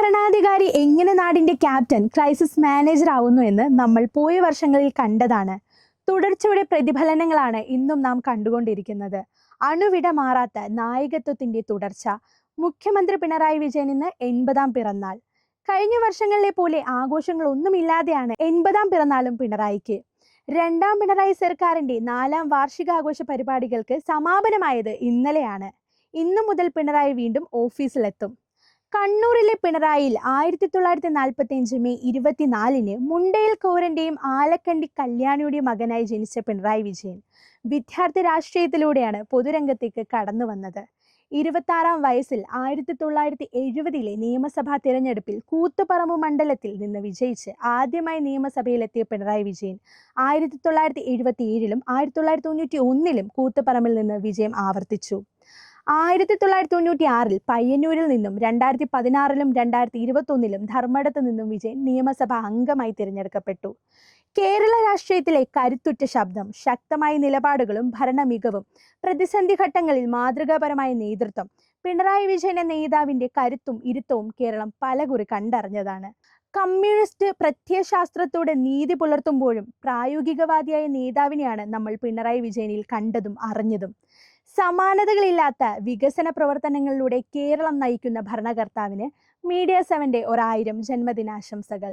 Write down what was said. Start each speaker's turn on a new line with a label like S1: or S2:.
S1: ഭരണാധികാരി എങ്ങനെ നാടിന്റെ ക്യാപ്റ്റൻ ക്രൈസിസ് മാനേജർ ആവുന്നു എന്ന് നമ്മൾ പോയ വർഷങ്ങളിൽ കണ്ടതാണ്. തുടർച്ചയുടെ പ്രതിഫലനങ്ങളാണ് ഇന്നും നാം കണ്ടുകൊണ്ടിരിക്കുന്നത്. അണുവിട മാറാത്ത നായകത്വത്തിന്റെ തുടർച്ച. മുഖ്യമന്ത്രി പിണറായി വിജയൻ ഇന്ന് എൺപതാം പിറന്നാൾ. കഴിഞ്ഞ വർഷങ്ങളിലെ പോലെ ആഘോഷങ്ങളൊന്നുമില്ലാതെയാണ് എൺപതാം പിറന്നാളും പിണറായിക്ക്. രണ്ടാം പിണറായി സർക്കാരിന്റെ നാലാം വാർഷികാഘോഷ പരിപാടികൾക്ക് സമാപനമായത് ഇന്നലെയാണ്. ഇന്നു മുതൽ പിണറായി വീണ്ടും ഓഫീസിലെത്തും. കണ്ണൂരിലെ പിണറായിൽ ആയിരത്തി തൊള്ളായിരത്തി നാൽപ്പത്തി അഞ്ച് മെയ് ഇരുപത്തിനാലിന് മുണ്ടയിൽ കോരന്റെയും ആലക്കണ്ടി കല്യാണിയുടെയും മകനായി ജനിച്ച പിണറായി വിജയൻ വിദ്യാർത്ഥി രാഷ്ട്രീയത്തിലൂടെയാണ് പൊതുരംഗത്തേക്ക് കടന്നു വന്നത്. ഇരുപത്താറാം വയസ്സിൽ ആയിരത്തി തൊള്ളായിരത്തി എഴുപതിലെ നിയമസഭാ തിരഞ്ഞെടുപ്പിൽ കൂത്തുപറമ്പ് മണ്ഡലത്തിൽ നിന്ന് വിജയിച്ച് ആദ്യമായി നിയമസഭയിലെത്തിയ പിണറായി വിജയൻ ആയിരത്തി തൊള്ളായിരത്തി എഴുപത്തി ഏഴിലും ആയിരത്തി തൊള്ളായിരത്തി തൊണ്ണൂറ്റി ഒന്നിലും കൂത്തുപറമ്പിൽ നിന്ന് വിജയം ആവർത്തിച്ചു. ആയിരത്തി തൊള്ളായിരത്തി തൊണ്ണൂറ്റി ആറിൽ പയ്യന്നൂരിൽ നിന്നും രണ്ടായിരത്തി പതിനാറിലും രണ്ടായിരത്തി ഇരുപത്തി ഒന്നിലും ധർമ്മടത്ത് നിന്നും വിജയൻ നിയമസഭാ അംഗമായി തിരഞ്ഞെടുക്കപ്പെട്ടു. കേരള രാഷ്ട്രീയത്തിലെ കരുത്തുറ്റ ശബ്ദം ശക്തമായ നിലപാടുകളും ഭരണ മികവും പ്രതിസന്ധി ഘട്ടങ്ങളിൽ മാതൃകാപരമായ നേതൃത്വം പിണറായി വിജയൻ എന്ന നേതാവിന്റെ കരുത്തും ഇരുത്തവും കേരളം പലകുറി കണ്ടറിഞ്ഞതാണ്. കമ്മ്യൂണിസ്റ്റ് പ്രത്യയശാസ്ത്രത്തോടെ നീതി പുലർത്തുമ്പോഴും പ്രായോഗികവാദിയായ നേതാവിനെയാണ് നമ്മൾ പിണറായി വിജയനിൽ കണ്ടതും അറിഞ്ഞതും. സമാനതകളില്ലാത്ത വികസന പ്രവർത്തനങ്ങളിലൂടെ കേരളം നയിക്കുന്ന ഭരണകർത്താവിന് മീഡിയ സെവന്റെ ഒരായിരം ജന്മദിനാശംസകൾ.